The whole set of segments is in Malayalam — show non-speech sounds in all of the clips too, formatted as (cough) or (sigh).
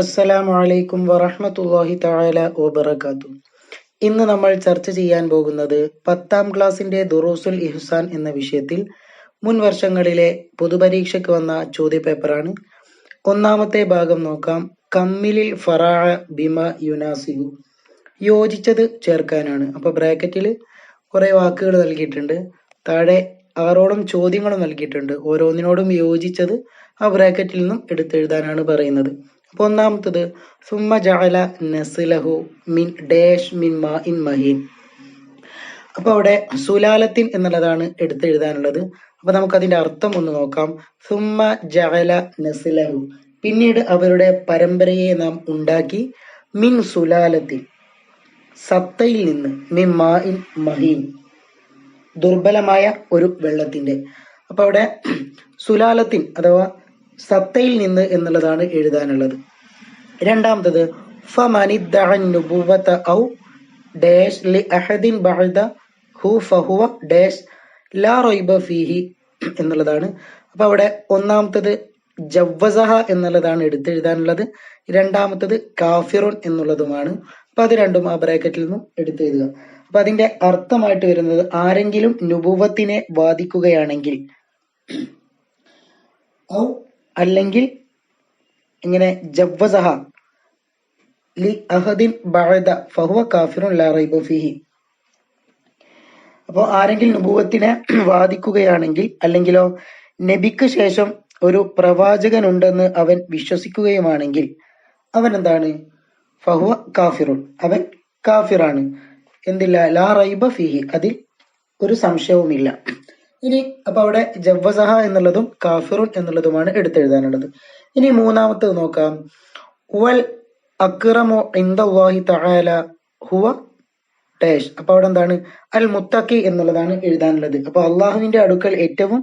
അസ്സലാമു അലൈക്കും വറഹ്മത്തുള്ളാഹി തആല വബറകാതുഹു. ഇന്ന് നമ്മൾ ചർച്ച ചെയ്യാൻ പോകുന്നത് പത്താം ക്ലാസ്സിന്റെ ദുറൂസുൽ ഇഹ്സാൻ എന്ന വിഷയത്തിൽ മുൻ വർഷങ്ങളിലെ പൊതുപരീക്ഷയ്ക്ക് വന്ന ചോദ്യപേപ്പറാണ്. ഒന്നാമത്തെ ഭാഗം നോക്കാം. കമ്മിലിൽ ഫറാഅ ബിമ യുനാസിഹു. യോജിച്ചത് ചേർക്കാനാണ്. അപ്പൊ ബ്രാക്കറ്റിൽ കുറെ വാക്കുകൾ നൽകിയിട്ടുണ്ട്. താഴെ ആറോളം ചോദ്യങ്ങളും നൽകിയിട്ടുണ്ട്. ഓരോന്നിനോടും യോജിച്ചത് ആ ബ്രാക്കറ്റിൽ നിന്നും എടുത്തെഴുതാനാണ് പറയുന്നത്. അപ്പൊ ഒന്നാമത്തത് സുമ്മ നസ്ലഹു മിൻ ഡാഷ് മിൻ മാ ഇൻ മഹീൻ. അപ്പൊ അവിടെ സുലാലത്തിൻ എന്നുള്ളതാണ് എടുത്തെഴുതാനുള്ളത് അപ്പൊ നമുക്ക് അതിന്റെ അർത്ഥം ഒന്ന് നോക്കാം. സുമ്മ ജഹല നസിലഹു. പിന്നീട് അവരുടെ പരമ്പരയെ നാം ഉണ്ടാക്കി മിൻ സുലാലത്തിൻ. സത്തയിൽ നിന്ന് മിൻ മാ ഇൻ മഹീൻ. ദുർബലമായ ഒരു വെള്ളത്തിന്റെ അപ്പൊ അവിടെ സുലാലത്തിൻ അഥവാ സത്തയിൽ നിന്ന് എന്നുള്ളതാണ് എഴുതാനുള്ളത്. രണ്ടാമത്തത് ഔ ഡാഷ് ലി അഹദിൻ ഫഹുവ ഡാഷ് ലാ റൈബ ഫീഹി എന്നുള്ളതാണ്. അപ്പൊ അവിടെ ഒന്നാമത്തത് ജവ്വസഹ എന്നുള്ളതാണ് എടുത്തെഴുതാനുള്ളത്. രണ്ടാമത്തത് കാഫിറുൻ എന്നുള്ളതുമാണ്. അപ്പൊ അത് രണ്ടും ആ ബ്രാക്കറ്റിൽ നിന്നും എടുത്തെഴുതുക. അപ്പൊ അതിന്റെ അർത്ഥമായിട്ട് വരുന്നത് ആരെങ്കിലും നുപുവത്തിനെ വാദിക്കുകയാണെങ്കിൽ ഔ അല്ലെങ്കിൽ ഇങ്ങനെ ജവ്വസഹ ലി അഹദിൻ ബഅദ ഫഹുവ കാഫിറുൻ ലാ റൈബ ഫീഹി. അപ്പോൾ ആരെങ്കിലും നുബുവത്തിനെ (clears throat) വാദിക്കുകയാണെങ്കിൽ അല്ലെങ്കിലോ നബിക്ക് ശേഷം ഒരു പ്രവാചകനുണ്ടെന്ന് അവൻ വിശ്വസിക്കുകയുമാണെങ്കിൽ അവൻ എന്താണ്? ഫഹുവ കാഫിറുൻ. അവൻ കാഫിറാണ്. എന്തില്ല? ലാ റൈബ ഫിഹി. അതിൽ ഒരു സംശയവുമില്ല. ഇനി അപ്പൊ അവിടെ ജവ്വസഹ എന്നുള്ളതും കാഫിറുൻ എന്നുള്ളതുമാണ് എടുത്തെഴുതാനുള്ളത്. ഇനി മൂന്നാമത്തത് നോക്കാം. വൽ അക്രമോ ഇന്ദല്ലാഹി തആല ഹുവ ഡാഷ് അപ്പൊ അവിടെ എന്താണ്? അൽ മുത്തഖി എന്നുള്ളതാണ് എഴുതാനുള്ളത്. അപ്പൊ അള്ളാഹുവിന്റെ അടുക്കൽ ഏറ്റവും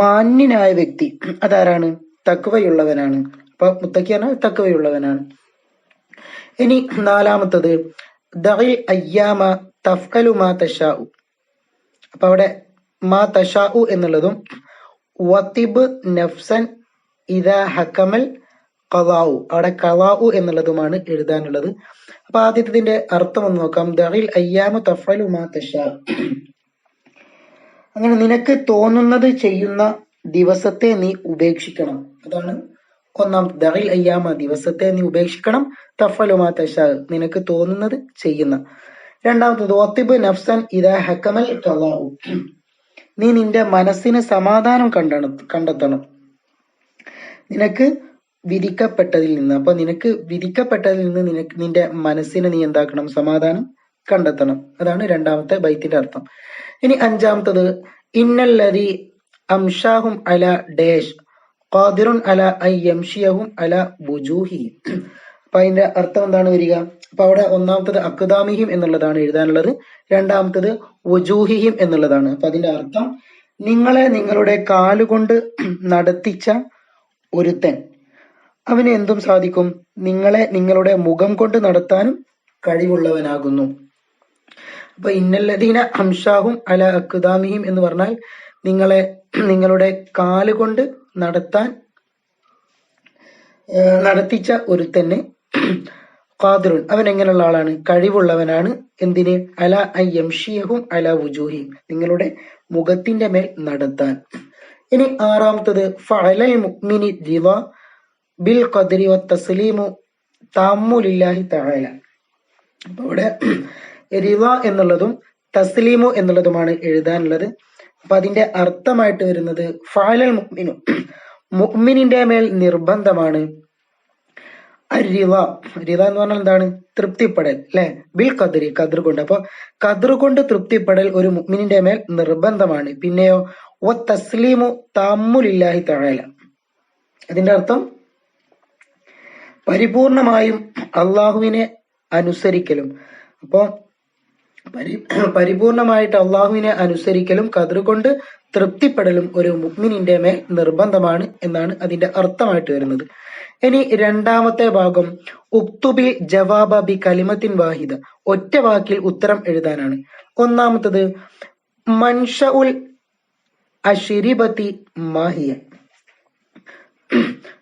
മാന്യനായ വ്യക്തി അതാരാണ്? തക്വയുള്ളവനാണ്. അപ്പൊ മുത്തഖി പറഞ്ഞാൽ തക്വയുള്ളവനാണ്. ഇനി നാലാമത്തത് ദഇൽ അയ്യാമ തഫ്അലു മാ തശാഉ അപ്പൊ അവിടെ മാ തഷാഉ എന്നുള്ളതും വത്തിബ് നഫ്സൻ ഇദാ ഹക്കമൽ ഖളാഉ അവിടെ ഖളാഉ എന്നുള്ളതുമാണ് എഴുതാനുള്ളത്. അപ്പൊ ആദ്യത്തിന്റെ അർത്ഥം ഒന്ന് നോക്കാം. ദഹിൽ അയ്യാമ തഫലു മാ തഷാ. അങ്ങനെ നിനക്ക് തോന്നുന്നത് ചെയ്യുന്ന ദിവസത്തെ നീ ഉപേക്ഷിക്കണം. അതാണ് ഒന്നാം ദഹിൽ അയ്യാമ ദിവസത്തെ നീ ഉപേക്ഷിക്കണം. തഫലു മാ തഷാ. നിനക്ക് തോന്നുന്നത് ചെയ്യുന്ന. രണ്ടാമത്തത് ഒത്തിബ് നഫ്സൻ ഇദാ ഹക്കമൽ ഖലാഉ നീ നിന്റെ മനസ്സിന് സമാധാനം കണ്ടെണം കണ്ടെത്തണം. നിനക്ക് വിധിക്കപ്പെട്ടതിൽ നിന്ന് അപ്പൊ നിനക്ക് വിധിക്കപ്പെട്ടതിൽ നിന്ന് നിനക്ക് നിന്റെ മനസ്സിന് നീ എന്താക്കണം? സമാധാനം കണ്ടെത്തണം. അതാണ് രണ്ടാമത്തെ ബൈത്തിന്റെ അർത്ഥം. ഇനി അഞ്ചാമത്തത് ഇന്നല്ലതി അംഷാഹും അല ഡേഷ് ഖാദിറുൻ അല ഐ യംഷിയഹും അല ബുജൂഹി അപ്പൊ അതിന്റെ അർത്ഥം എന്താണ് വരിക? അപ്പൊ അവിടെ ഒന്നാമത്തത് അക്ദാമിഹിം എന്നുള്ളതാണ് എഴുതാനുള്ളത്. രണ്ടാമത്തത് വജൂഹിഹിം എന്നുള്ളതാണ്. അപ്പൊ അതിന്റെ അർത്ഥം നിങ്ങളെ നിങ്ങളുടെ കാലുകൊണ്ട് (clears throat) നടത്തിച്ച ഒരുത്തൻ അവന് എന്തും സാധിക്കും. നിങ്ങളെ നിങ്ങളുടെ മുഖം കൊണ്ട് നടത്താനും കഴിവുള്ളവനാകുന്നു. അപ്പൊ ഇന്നല്ലദീന ഹംഷാഹും അല അക്കുദാമിഹിം എന്ന് പറഞ്ഞാൽ നിങ്ങളെ (clears throat) നിങ്ങളുടെ കാലുകൊണ്ട് നടത്താൻ നടത്തിച്ച ഒരുത്തന്നെ ഖാദിറുൻ. അവൻ എങ്ങനെയുള്ള ആളാണ്? കഴിവുള്ളവനാണ്. എന്തിന്? അല അയ്യംഷിയഹും അല വുജൂഹി. നിങ്ങളുടെ മുഖത്തിന്റെ മേൽ നടത്താൻ. ഇനി ആറാമത്തത് ഫഅലൽ മുഅ്മിനി ദിവ ബിൽ ഖദ്രി വ തസ്ലീമു താമ്മുലില്ലാഹി തആല. അപ്പോൾ ഇവിടെ റിവ എന്നുള്ളതും തസ്ലീമു എന്നുള്ളതുമാണ് എഴുതാനുള്ളത്. അപ്പൊ അതിന്റെ അർത്ഥമായിട്ട് വരുന്നത് ഫഅലൽ മുഅ്മിനു മുഅ്മിനിന്റെ മേൽ നിർബന്ധമാണ്. റിള റിള എന്ന് പറഞ്ഞാൽ എന്താണ്? തൃപ്തിപ്പെടൽ അല്ലെ? ബിൽ കതിരി കതിർ കൊണ്ട് അപ്പൊ കതിർ കൊണ്ട് തൃപ്തിപ്പെടൽ ഒരു മുഗ്മിനിന്റെ മേൽ നിർബന്ധമാണ്. പിന്നെയോ ഓ തസ്ലീമു താമ്മുലില്ലാഹി തആല. അതിന്റെ അർത്ഥം പരിപൂർണമായും അള്ളാഹുവിനെ അനുസരിക്കലും. അപ്പോ പരി പരിപൂർണമായിട്ട് അള്ളാഹുവിനെ അനുസരിക്കലും കതിർ കൊണ്ട് തൃപ്തിപ്പെടലും ഒരു മുഗ്മിനിന്റെ മേൽ നിർബന്ധമാണ് എന്നാണ് അതിന്റെ അർത്ഥമായിട്ട് വരുന്നത്. ഇനി രണ്ടാമത്തെ ഭാഗം ഉക്തുബി ജവാബ ബി കലിമത്തിൻ വാഹിദ. ഒറ്റ വാക്കിൽ ഉത്തരം എഴുതാനാണ്. ഒന്നാമത്തത് മൻഷ ഉൽ അഷിരിബത്തി മാഹിയ.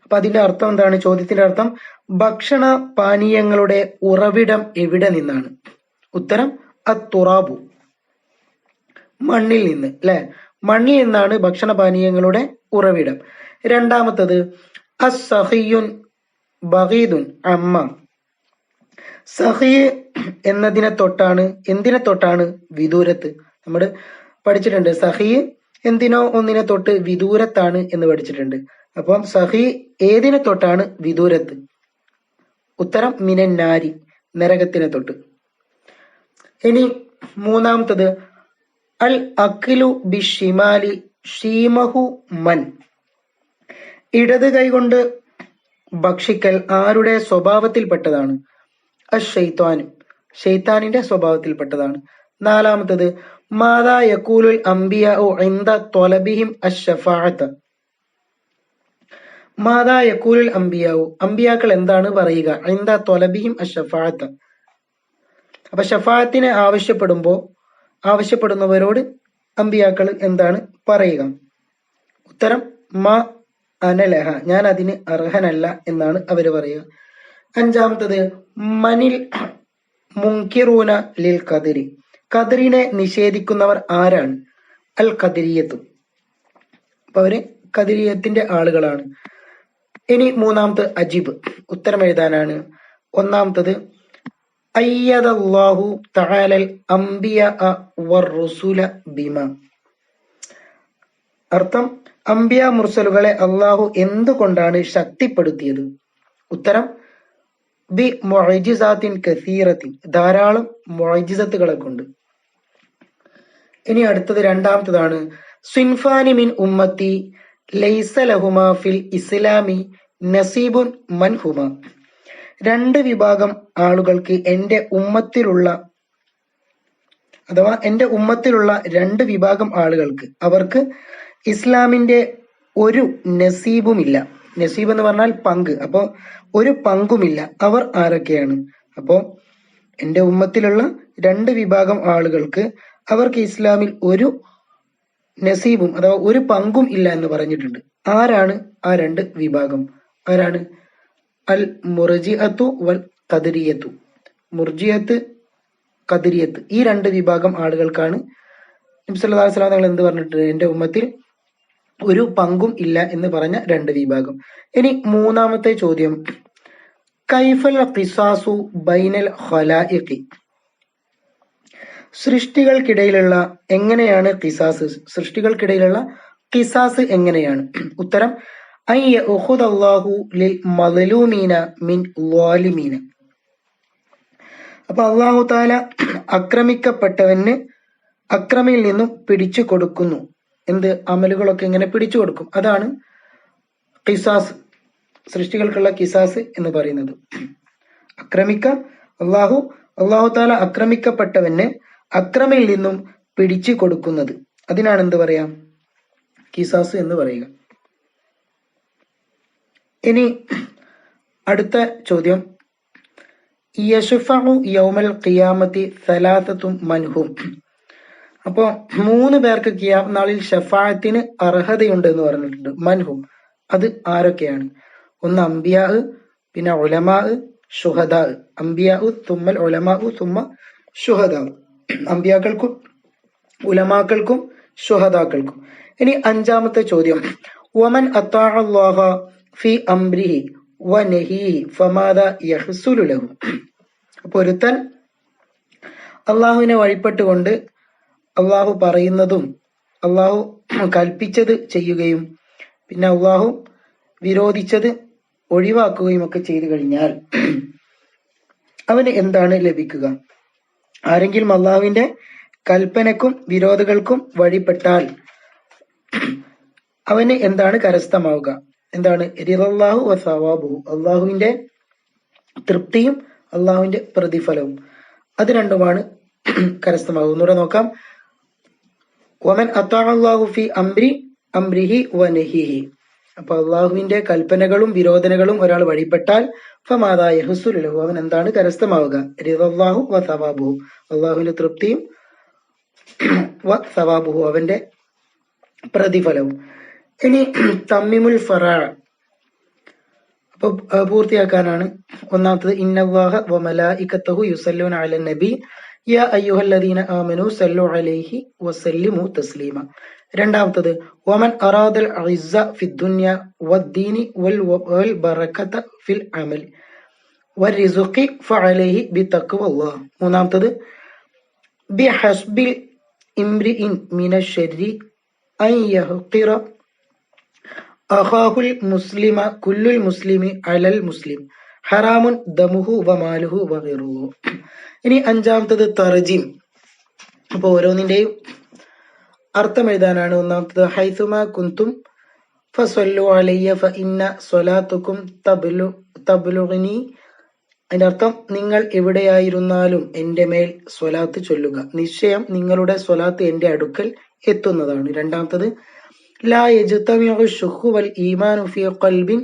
അപ്പൊ അതിന്റെ അർത്ഥം എന്താണ്? ചോദ്യത്തിന്റെ അർത്ഥം ഭക്ഷണ പാനീയങ്ങളുടെ ഉറവിടം എവിടെ നിന്നാണ്? ഉത്തരം അത്തുറാബു. മണ്ണിൽ നിന്ന് അല്ലെ? മണ്ണിൽ നിന്നാണ് ഭക്ഷണപാനീയങ്ങളുടെ ഉറവിടം. രണ്ടാമത്തത് അസഹിയുൻ ബഹീദുൻ അമ്മ. സഹി എന്നതിനെ തൊട്ടാണ് എന്തിനെ തൊട്ടാണ് വിദൂരത്ത്? നമ്മൾ പഠിച്ചിട്ടുണ്ട്. സഹി എന്തിനോ ഒന്നിനെ തൊട്ട് വിദൂരത്താണ് എന്ന് പഠിച്ചിട്ടുണ്ട്. അപ്പം സഹി ഏതിനെ തൊട്ടാണ് വിദൂരത്ത്? ഉത്തരം മിനന്നാരി നരകത്തിനെ തൊട്ട്. ഇനി മൂന്നാമത്തത് അൽ അഖിലു ബിഷിമാലി ഷീമഹു മൻ. ഇടത് കൈകൊണ്ട് ഭക്ഷിക്കൽ ആരുടെ സ്വഭാവത്തിൽപ്പെട്ടതാണ്? അഷെയ്ത്താനും ഷെയ്ത്താനിന്റെ സ്വഭാവത്തിൽപ്പെട്ടതാണ്. നാലാമത്തത് മാതാ യക്കൂലുൽ അംബിയ ഓ ഇന്ദ തൊലബിഹിം അഷഫാഅത്ത് മാതാ യക്കൂലുൽ അംബിയാവു അംബിയാക്കൾ എന്താണ് പറയുക? ഇന്ദ തൊലബിഹിം അഷഫാഅത്ത് അപ്പൊ ഷഫാഅത്തിനെ ആവശ്യപ്പെടുമ്പോ ആവശ്യപ്പെടുന്നവരോട് എന്താണ് പറയുക? ഉത്തരം മാ അനലഹ ഞാൻ അതിന് അർഹനല്ല എന്നാണ് അവർ പറയുക. അഞ്ചാമത്തത് മനിൽ മുങ്കിറൂന ലിൽ കതിരി കതിരിനെ നിഷേധിക്കുന്നവർ ആരാണ്? അൽ കതിരിയത്തും അപ്പൊ അവർ കതിരിയത്തിന്റെ ആളുകളാണ്. ഇനി മൂന്നാമത്തെ അജിബ്. ഉത്തരം എഴുതാനാണ്. ഒന്നാമത്തത് അയ്യദല്ലാഹു തആലൽ അംബിയ വറുസുല ബിമ. അർത്ഥം അംബിയ മുർസലുകളെ അള്ളാഹു എന്തുകൊണ്ടാണ് ശക്തിപ്പെടുത്തിയത്? ഉത്തരം ബി മൊഴിജിസാത്തിൻ കസീറത്തിൻ ധാരാളം മൊഴിജിസത്തുകളെ കൊണ്ട് ഇനി അടുത്തത് രണ്ടാമത്തതാണ് സിൻഫാനി മിൻ ഉമ്മത്തി ലൈസ ലഹുമ ഫിൽ ഇസ്ലാമി നസീബുൻ മൻഹുമ. രണ്ട് വിഭാഗം ആളുകൾക്ക് എന്റെ ഉമ്മത്തിലുള്ള അഥവാ എന്റെ ഉമ്മത്തിലുള്ള രണ്ട് വിഭാഗം ആളുകൾക്ക് അവർക്ക് ഇസ്ലാമിന്റെ ഒരു നസീബുമില്ല. നസീബ് എന്ന് പറഞ്ഞാൽ പങ്ക്. അപ്പോൾ ഒരു പങ്കുമില്ല. അവർ ആരൊക്കെയാണ്? അപ്പോ എന്റെ ഉമ്മത്തിലുള്ള രണ്ട് വിഭാഗം ആളുകൾക്ക് അവർക്ക് ഇസ്ലാമിൽ ഒരു നസീബും അഥവാ ഒരു പങ്കും ഇല്ല എന്ന് പറഞ്ഞിട്ടുണ്ട്. ആരാണ് ആ രണ്ട് വിഭാഗം? ആരാണ് അൽ മുർജിഅത്തു വൽ കദരിയത്തു. മുർജിയത്ത് കദരിയത്ത്. ഈ രണ്ട് വിഭാഗം ആളുകൾക്കാണ് നബി സല്ലല്ലാഹു അലൈഹി വസല്ലം തങ്ങൾ എന്ത് പറഞ്ഞിട്ടുണ്ട് എന്റെ ഉമ്മത്തിൽ ഒരു പങ്കും ഇല്ല എന്ന് പറഞ്ഞ രണ്ട് വിഭാഗം. ഇനി മൂന്നാമത്തെ ചോദ്യം. കൈഫൽ ഖിസാസു ബൈനൽ ഖലായിഖി സൃഷ്ടികൾക്കിടയിലുള്ള എങ്ങനെയാണ് ഖിസാസ്? സൃഷ്ടികൾക്കിടയിലുള്ള ഖിസാസ് എങ്ങനെയാണ്? ഉത്തരം അപ്പൊ അള്ളാഹു താല അക്രമിക്കപ്പെട്ടവന് അക്രമിയിൽ നിന്നും പിടിച്ചു കൊടുക്കുന്നു. എന്ത്? അമലുകളൊക്കെ ഇങ്ങനെ പിടിച്ചു കൊടുക്കും. അതാണ് കിസാസ് സൃഷ്ടികൾക്കുള്ള കിസാസ് എന്ന് പറയുന്നത്. അക്രമിക്ക അള്ളാഹു അള്ളാഹു താല അക്രമിക്കപ്പെട്ടവന് അക്രമിയിൽ നിന്നും പിടിച്ചു കൊടുക്കുന്നത്. അതിനാണ് എന്ത് പറയാ? കിസാസ് എന്ന് പറയുക. ഇനി അടുത്ത ചോദ്യം. യശുഫു യൗമൽ ഖിയാമത്തി സലാസത്തും മൻഹും. അപ്പോ മൂന്ന് പേർക്ക് കിയാം നാളിൽ ഷഫായത്തിന് അർഹതയുണ്ട് എന്ന് പറഞ്ഞിട്ടുണ്ട്. മൻഹും. അത് ആരൊക്കെയാണ്? ഒന്ന് അംബിയാഹ് പിന്നെ ഒലമാഹ് ഷുഹദാ അംബിയാഹു തുമ്മൽ ഒലമാഹു തുമ്മ ഷുഹദാ അംബിയാക്കൾക്കും ഉലമാക്കൾക്കും ഷുഹദാക്കൾക്കും. ഇനി അഞ്ചാമത്തെ ചോദ്യം. വമൻ അത്താഹ ഫി അംരിഹി വ നഹീഹി ഫമാദ യഹ്സുലുലഹു അപ്പൊ ഒരുത്തൻ അള്ളാഹുവിനെ വഴിപ്പെട്ടുകൊണ്ട് അള്ളാഹു പറയുന്നതും അള്ളാഹു കൽപ്പിച്ചത് ചെയ്യുകയും പിന്നെ അള്ളാഹു വിരോധിച്ചത് ഒഴിവാക്കുകയും ഒക്കെ ചെയ്തു കഴിഞ്ഞാൽ അവന് എന്താണ് ലഭിക്കുക? ആരെങ്കിലും അള്ളാഹുവിന്റെ കൽപ്പനക്കും വിരോധകൾക്കും വഴിപ്പെട്ടാൽ അവന് എന്താണ് കരസ്ഥമാവുക? എന്താണ്? റിറല്ലാഹു വസാവാബു അള്ളാഹുവിന്റെ തൃപ്തിയും അള്ളാഹുവിന്റെ പ്രതിഫലവും. അത് രണ്ടുമാണ് (clears throat) കരസ്ഥമാകുന്നു ഒന്നുകൂടെ നോക്കാം. ഒമൻ അത്താഹു ഫി അംരി അംരിഹി വ നഹിഹി. അപ്പൊ അള്ളാഹുവിന്റെ കൽപ്പനകളും വിരോധനകളും ഒരാൾ വഴിപ്പെട്ടാൽ ഫമാതായ ഹുസുലഹു അവൻ എന്താണ് കരസ്ഥമാവുക? റിറല്ലാഹു വ സവാബുഹു. അള്ളാഹുവിന്റെ തൃപ്തിയും (clears throat) വ സവാബുഹു. അവന്റെ പ്രതിഫലവും. ഇനി തമ്മിമുൽ ഫറാ അപ്പോൾ പൂർത്തിയാക്കാനാണ് ഒന്നാമത്തത് ഇന്നവാഹ വമലാ ഇക്കത്തഹു യുസല്ലൂൻ അല നബി യാ അയ്യുഹല്ലദീന ആമനു സല്ലു അലൈഹി വസല്ലിമു തസ്ലീമ രണ്ടാമത്തത് വമൻ അറാദൽ ഇസ്സ ഫി ദുനിയ വദ്ദീനി വൽ വൽ ബറക്കത ഫിൽ അമൽ വറിസുഖി ഫഅലൈഹി ബിതഖ്വല്ലാഹ് മൂന്നാമത്തത് ബിഹസ്ബിൽ ഇംറിഇൻ മിനശരി അൻ യഹ്ഖിറ അഹാഹുൽ മുസ്ലിമ കുല്ലുൽ മുസ്ലിമി അലൽ മുസ്ലിം. ഹറാമുൻ ദമുഹു വമാലുഹു വഹിറുഹു ഇനി അഞ്ചാമത്തത് തർജിം. അപ്പൊ ഓരോന്നിന്റെയും അർത്ഥം എഴുതാനാണ് ഒന്നാമത്തത്. ഹൈസുമ കുന്തും ഫസ്വല്ലു അലയ്യ ഫ ഇന്ന സ്വലാത്തുക്കും തബ്ലു തബ്ലുഗിനി. അതിന്റെ അർത്ഥം നിങ്ങൾ എവിടെയായിരുന്നാലും എന്റെ മേൽ സ്വലാത്ത് ചൊല്ലുക. നിശ്ചയം നിങ്ങളുടെ സ്വലാത്ത് എന്റെ അടുക്കൽ എത്തുന്നതാണ്. രണ്ടാമത്തത് ലാ യജ്തമിഉ ശുഹു വൽ ഈമാനു ഫി ഖൽബിൻ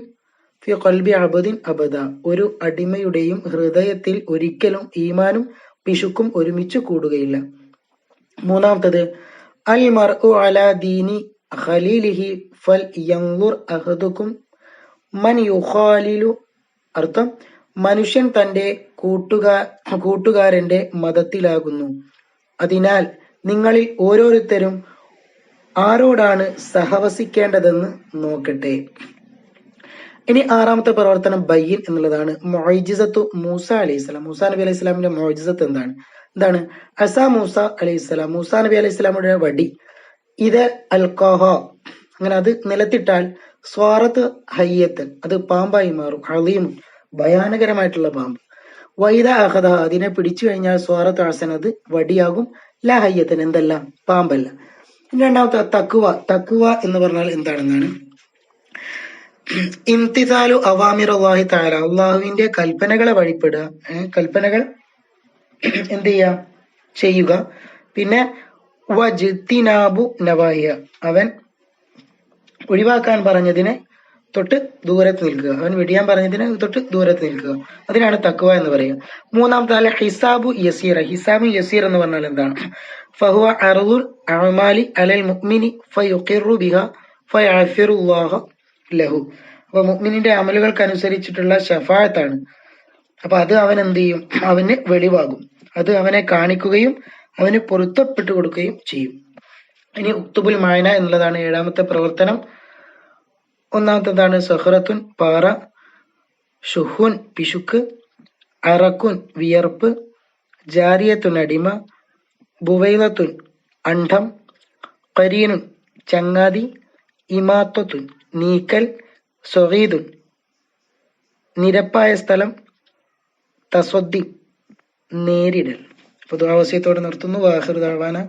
ഫി ഖൽബി അബദിൻ അബദ ഒരു അടിമയുടെയും ഹൃദയത്തിൽ ഒരിക്കലും ഈമാനും പിശുക്കും ഒരുമിച്ച് കൂടുകയില്ല. മൂന്നാമത്തത് അൽ മർഉ അലാ ദീനി ഖലീലിഹി ഫൽ യൻദുർ അഹദുക്കും മൻ യുഖാലിലു. അർത്ഥം മനുഷ്യൻ തന്റെ കൂട്ടുകാ കൂട്ടുകാരന്റെ മതത്തിലാകുന്നു. അതിനാൽ നിങ്ങളിൽ ഓരോരുത്തരും ആരോടാണ് സഹവസിക്കേണ്ടതെന്ന് നോക്കട്ടെ. ഇനി ആറാമത്തെ പ്രവർത്തനം ബയ്യൻ എന്നുള്ളതാണ്. മൊയ്ജിസത്തു മൂസ അലൈഹി സ്വലാം. മൂസ നബി അലൈഹി സ്വലാമിന്റെ മൊയ്ജിസത്ത് എന്താണ്? എന്താണ്? അസ മൂസ അലൈഹി സ്വലാം. മൂസ നബി അലൈഹി സ്വലാമിയുടെ വടി. ഇത് അൽക്കോഹ അങ്ങനെ അത് നിലത്തിട്ടാൽ സ്വാറത്ത് ഹയ്യത്തൻ അത് പാമ്പായി മാറും. അളിയും ഭയാനകരമായിട്ടുള്ള പാമ്പ്. വൈദ അഹദ അതിനെ പിടിച്ചു കഴിഞ്ഞാൽ സ്വാറത്ത് ഹസൻ അത് വടിയാകും. ല ഹയ്യത്തൻ എന്തല്ല? പാമ്പല്ല. രണ്ടാമത്തെ തക്കുവ തക്കുവ എന്ന് പറഞ്ഞാൽ എന്താണെന്നാണ്? ഇംതിസാലു അവാമിർ അള്ളാഹി താല അള്ളാഹുവിന്റെ കൽപ്പനകളെ വഴിപ്പെടുക കൽപ്പനകൾ എന്ത് ചെയ്യുക? ചെയ്യുക. പിന്നെ വജിത്തിനാബു നവാഹിയ അവൻ ഒഴിവാക്കാൻ പറഞ്ഞതിനെ തൊട്ട് ദൂരത്ത് നിൽക്കുക. അവൻ വെടിയാൻ പറഞ്ഞതിന് തൊട്ട് ദൂരത്ത് നിൽക്കുക. അതിനാണ് തക്കുവ എന്ന് പറയുക. മൂന്നാമത്തെ അല്ല ഹിസാബു യസീറ. ഹിസാബു യസീർ എന്ന് പറഞ്ഞാൽ എന്താണ്? ഫഹുവ അറുൽ അമാലി അലൽ മുക്മിനി ഫയുഖിറു ബിഹ ഫയഅഫിറുല്ലാഹ ലഹു. അപ്പൊ മുക്മിനിന്റെ അമലുകൾക്ക് അനുസരിച്ചിട്ടുള്ള ഷഫായത്താണ് അപ്പൊ അത് അവൻ എന്ത് ചെയ്യും? അവന് വെളിവാകും. അത് അവനെ കാണിക്കുകയും അവന് പൊരുത്തപ്പെട്ടു കൊടുക്കുകയും ചെയ്യും. ഇനി ഉക്തുബുൽ മായന എന്നുള്ളതാണ് ഏഴാമത്തെ പ്രവർത്തനം. ഒന്നാമത്തേതാണ് സഹറത്തുൻ പാറ ഷുഹുൻ പിശുക്ക് അറക്കുൻ വിയർപ്പ് ജാരിയത്തുൻ അടിമ ബുവൈലത്തുൻ അണ്ഠം കരീനുൻ ചങ്ങാതി ഇമാത്വത്തുൻ നീക്കൽ സൊഹീദുൻ. നിരപ്പായ സ്ഥലം തസ്വദ്ദി നേരിടൽ. പൊതുവാവസ്യത്തോടെ നിർത്തുന്നു. വാഹിർ ദാവാന.